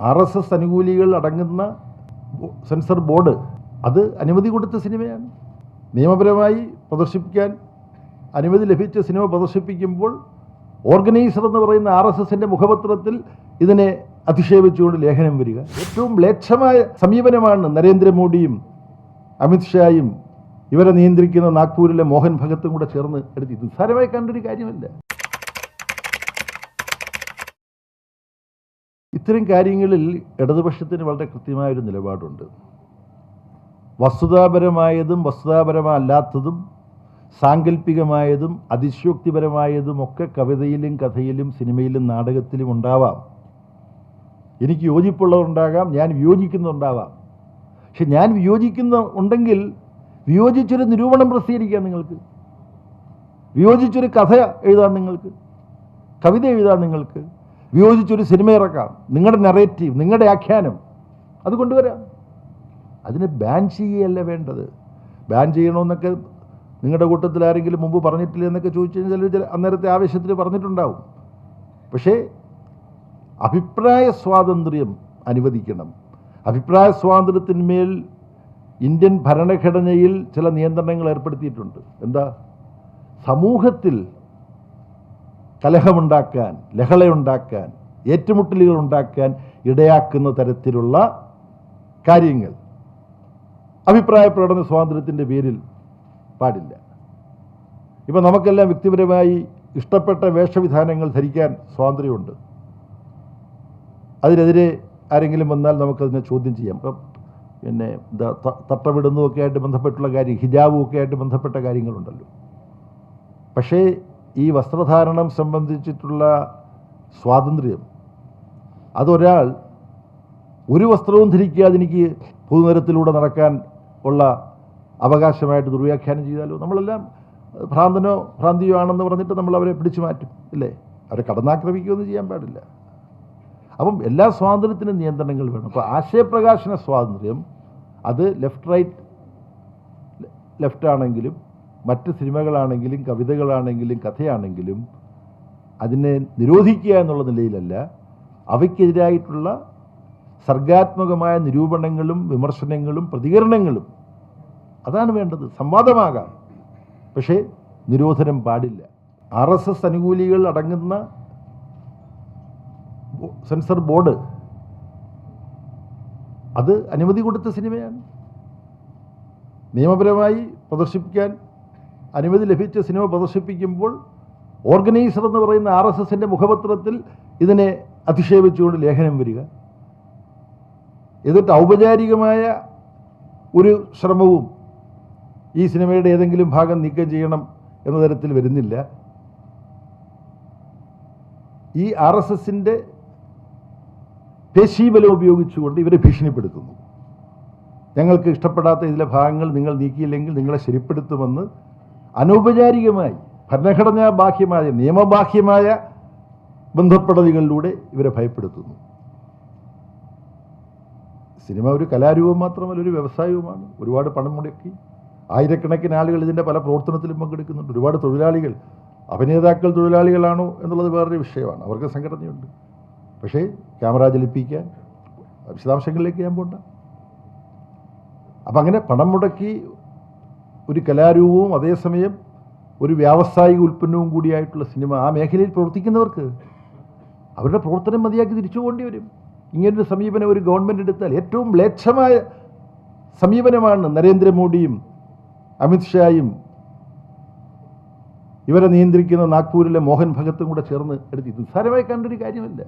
R S S അനുകൂലികൾ അടങ്ങുന്ന censor board അത് അനുമതി കൊടുത്ത സിനിമയാണ്. നിയമപരമായി പ്രദർശിപ്പിക്കാൻ അനുമതി ലഭിച്ച സിനിമ പ്രദർശിപ്പിക്കുമ്പോൾ ഓർഗനൈസർ എന്ന് പറയുന്ന ആർ എസ് എസിന്റെ മുഖപത്രത്തിൽ ഇതിനെ അധിക്ഷേപിച്ചുകൊണ്ട് ലേഖനം വരിക. ഏറ്റവും മ്ലേച്ഛമായ സമീപനമാണ് നരേന്ദ്രമോദിയും അമിത്ഷായും ഇവരെ നിയന്ത്രിക്കുന്ന നാഗ്പൂരിലെ മോഹൻ ഭഗത്തും കൂടെ ചേർന്ന് എടുത്തി നിസ്സാരമായി കണ്ടൊരു കാര്യമല്ല. ഇത്തരം കാര്യങ്ങളിൽ ഇടതുപക്ഷത്തിന് വളരെ കൃത്യമായൊരു നിലപാടുണ്ട്. വസ്തുതാപരമായതും വസ്തുതാപരമല്ലാത്തതും സാങ്കല്പികമായതും അതിശോക്തിപരമായതും ഒക്കെ കവിതയിലും കഥയിലും സിനിമയിലും നാടകത്തിലും ഉണ്ടാവാം. എനിക്ക് യോജിപ്പുള്ളതുണ്ടാകാം ഞാൻ വിയോജിക്കുന്നുണ്ടാവാം പക്ഷെ ഞാൻ വിയോജിക്കുന്ന ഉണ്ടെങ്കിൽ വിയോജിച്ചൊരു നിരൂപണം പ്രസിദ്ധീകരിക്കാം നിങ്ങൾക്ക്. വിയോജിച്ചൊരു കഥ എഴുതാം നിങ്ങൾക്ക്. കവിത എഴുതാം നിങ്ങൾക്ക്. വിയോജിച്ചൊരു സിനിമ ഇറക്കാം. നിങ്ങളുടെ നെറേറ്റീവ് നിങ്ങളുടെ ആഖ്യാനം. അത് കൊണ്ടുവരാം. അതിന് ബാൻ ചെയ്യുകയല്ല വേണ്ടത്. ബാൻ ചെയ്യണമെന്നൊക്കെ നിങ്ങളുടെ കൂട്ടത്തിൽ ആരെങ്കിലും മുമ്പ് പറഞ്ഞിട്ടില്ല എന്നൊക്കെ ചോദിച്ചു കഴിഞ്ഞാൽ ചില അന്നേരത്തെ ആവേശത്തിൽ പറഞ്ഞിട്ടുണ്ടാവും. പക്ഷേ അഭിപ്രായ സ്വാതന്ത്ര്യം അനുവദിക്കണം. അഭിപ്രായ സ്വാതന്ത്ര്യത്തിന്മേൽ ഇന്ത്യൻ ഭരണഘടനയിൽ ചില നിയന്ത്രണങ്ങൾ ഏർപ്പെടുത്തിയിട്ടുണ്ട്. എന്താ? സമൂഹത്തിൽ കലഹമുണ്ടാക്കാൻ ലഹളയുണ്ടാക്കാൻ ഏറ്റുമുട്ടലുകൾ ഉണ്ടാക്കാൻ ഇടയാക്കുന്ന തരത്തിലുള്ള കാര്യങ്ങൾ. അഭിപ്രായ പ്രകടന സ്വാതന്ത്ര്യത്തിന്റെ പേരിൽ പാടില്ല. ഇപ്പം നമുക്കെല്ലാം വ്യക്തിപരമായി ഇഷ്ടപ്പെട്ട വേഷവിധാനങ്ങൾ ധരിക്കാൻ സ്വാതന്ത്ര്യമുണ്ട്. അതിനെതിരെ ആരെങ്കിലും വന്നാൽ നമുക്കതിനെ ചോദ്യം ചെയ്യാം. ഇപ്പം പിന്നെ തട്ടമിടുന്നതൊക്കെ ആയിട്ട് ബന്ധപ്പെട്ടുള്ള കാര്യം ഹിജാബും ഒക്കെ ആയിട്ട് ബന്ധപ്പെട്ട കാര്യങ്ങളുണ്ടല്ലോ. പക്ഷേ ഈ വസ്ത്രധാരണം സംബന്ധിച്ചിട്ടുള്ള സ്വാതന്ത്ര്യം. അതൊരാൾ ഒരു വസ്ത്രവും ധരിക്കാതെ എനിക്ക് പൊതുനിരത്തിലൂടെ നടക്കാൻ ഉള്ള അവകാശമായിട്ട് ദുർവ്യാഖ്യാനം ചെയ്താലോ? നമ്മളെല്ലാം ഭ്രാന്തനോ ഭ്രാന്തിയോ ആണെന്ന് പറഞ്ഞിട്ട് നമ്മൾ അവരെ പിടിച്ചു മാറ്റും ഇല്ലേ? അവരെ കടന്നാക്രമിക്കുകയൊന്നും ചെയ്യാൻ പാടില്ല. അപ്പം എല്ലാ സ്വാതന്ത്ര്യത്തിനും നിയന്ത്രണങ്ങൾ വേണം. അപ്പോൾ ആശയപ്രകാശന സ്വാതന്ത്ര്യം അത് ലെഫ്റ്റ് റൈറ്റ് ലെഫ്റ്റ് ആണെങ്കിലും മറ്റ് സിനിമകളാണെങ്കിലും കവിതകളാണെങ്കിലും കഥയാണെങ്കിലും അതിനെ നിരോധിക്കുക എന്നുള്ള നിലയിലല്ല അവയ്ക്കെതിരായിട്ടുള്ള സർഗാത്മകമായ നിരൂപണങ്ങളും വിമർശനങ്ങളും പ്രതികരണങ്ങളും അതാണ് വേണ്ടത്. സംവാദമാകാം. പക്ഷേ നിരോധനം പാടില്ല. ആർ എസ് എസ് അനുകൂലികൾ അടങ്ങുന്ന സെൻസർ ബോർഡ് അത് അനുമതി കൊടുത്ത സിനിമയാണ്. നിയമപരമായി പ്രദർശിപ്പിക്കാൻ അനുമതി ലഭിച്ച സിനിമ പ്രദർശിപ്പിക്കുമ്പോൾ ഓർഗനൈസർ എന്ന് പറയുന്ന ആർ എസ് എസിന്റെ മുഖപത്രത്തിൽ ഇതിനെ അധിക്ഷേപിച്ചുകൊണ്ട് ലേഖനം വരിക. എന്നിട്ട് ഔപചാരികമായ ഒരു ശ്രമവും ഈ സിനിമയുടെ ഏതെങ്കിലും ഭാഗം നീക്കം ചെയ്യണം എന്ന തരത്തിൽ വരുന്നില്ല. ഈ ആർ എസ് എസിന്റെ പേശീബലം ഉപയോഗിച്ചുകൊണ്ട് ഇവരെ ഭീഷണിപ്പെടുത്തുന്നു. ഞങ്ങൾക്ക് ഇഷ്ടപ്പെടാത്ത ഇതിലെ ഭാഗങ്ങൾ നിങ്ങൾ നീക്കിയില്ലെങ്കിൽ നിങ്ങളെ ശരിപ്പെടുത്തുമെന്ന് അനൗപചാരികമായി ഭരണഘടനാ ബാഹ്യമായ നിയമബാഹ്യമായ ബന്ധപ്പെടലുകളിലൂടെ ഇവരെ ഭയപ്പെടുത്തുന്നു. സിനിമ ഒരു കലാരൂപം മാത്രമല്ല ഒരു വ്യവസായവുമാണ്. ഒരുപാട് പണം മുടക്കി. ആയിരക്കണക്കിന് ആളുകൾ ഇതിന്റെ പല പ്രവർത്തനത്തിലും പങ്കെടുക്കുന്നുണ്ട്. ഒരുപാട് തൊഴിലാളികൾ അഭിനേതാക്കൾ തൊഴിലാളികളാണോ എന്നുള്ളത് വേറൊരു വിഷയമാണ്. അവർക്ക് സംഘടനയുണ്ട്. പക്ഷേ ക്യാമറ ചലിപ്പിക്കാൻ വിശദാംശങ്ങളിലേക്ക് ഞാൻ പോണ്ട. അപ്പം അങ്ങനെ പണം മുടക്കി ഒരു കലാരൂപവും അതേസമയം ഒരു വ്യാവസായിക ഉൽപ്പന്നവും കൂടിയായിട്ടുള്ള സിനിമ ആ മേഖലയിൽ പ്രവർത്തിക്കുന്നവർക്ക് അവരുടെ പ്രവർത്തനം മതിയാക്കി തിരിച്ചു പോകേണ്ടി വരും. ഇങ്ങനൊരു സമീപനം ഒരു ഗവൺമെന്റ് എടുത്താൽ ഏറ്റവും മ്ലേച്ഛമായ സമീപനമാണ് നരേന്ദ്രമോദിയും അമിത്ഷായും ഇവരെ നിയന്ത്രിക്കുന്ന നാഗ്പൂരിലെ മോഹൻ ഭഗത്തും കൂടെ ചേർന്ന് എടുത്തി. നിസ്സാരമായി കണ്ടൊരു കാര്യമല്ല.